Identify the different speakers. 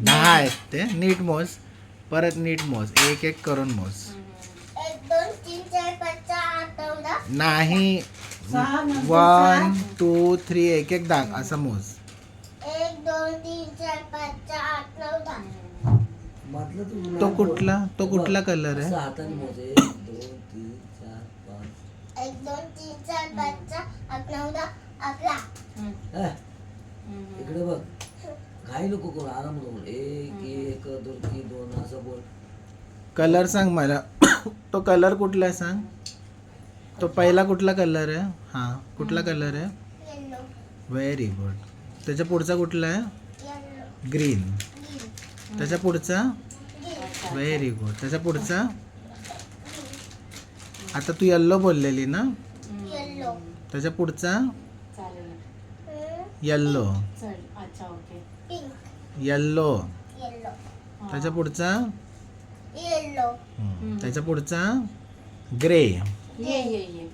Speaker 1: दहा आहेत ते नीट मोज. परत नीट मोज. एक एक करून मोज.
Speaker 2: एक दोन तीन चार पाच सहा आठ नऊ दहा.
Speaker 1: नाही.
Speaker 3: सहा नंतर
Speaker 1: वन टू थ्री एक एक दाग. असं मोज.
Speaker 2: एक दोन तीन चार पाच सहा आठ नऊ दहा.
Speaker 4: मधलं तू
Speaker 1: तो कुठला? तो कुठला कलर आहे?
Speaker 4: हाताने मोज एक दोन तीन चार पाच.
Speaker 2: एक दोन तीन चार पाच सहा आठ नऊ दहा. अकरा
Speaker 4: ए, इकडे काही नको करू आराम करू एक एक दोन तीन दोन असं बोल
Speaker 1: कलर सांग मला. तो कलर कुठला आहे सांग? तो पहिला कुठला कलर आहे? हा कुठला कलर आहे? व्हेरी गुड त्याच्या पुढचा कुठला आहे? ग्रीन त्याच्या पुढचा? व्हेरी गुड त्याच्या पुढचा? आता तू येल्लो बोललेली ना? त्याच्या पुढचा?
Speaker 3: चालेल.
Speaker 1: येल्लो
Speaker 3: चल अच्छा ओके
Speaker 2: पिंक
Speaker 1: येल्लो त्याच्या पुढचा. त्याच्या पुढचा? ग्रे
Speaker 3: ये ये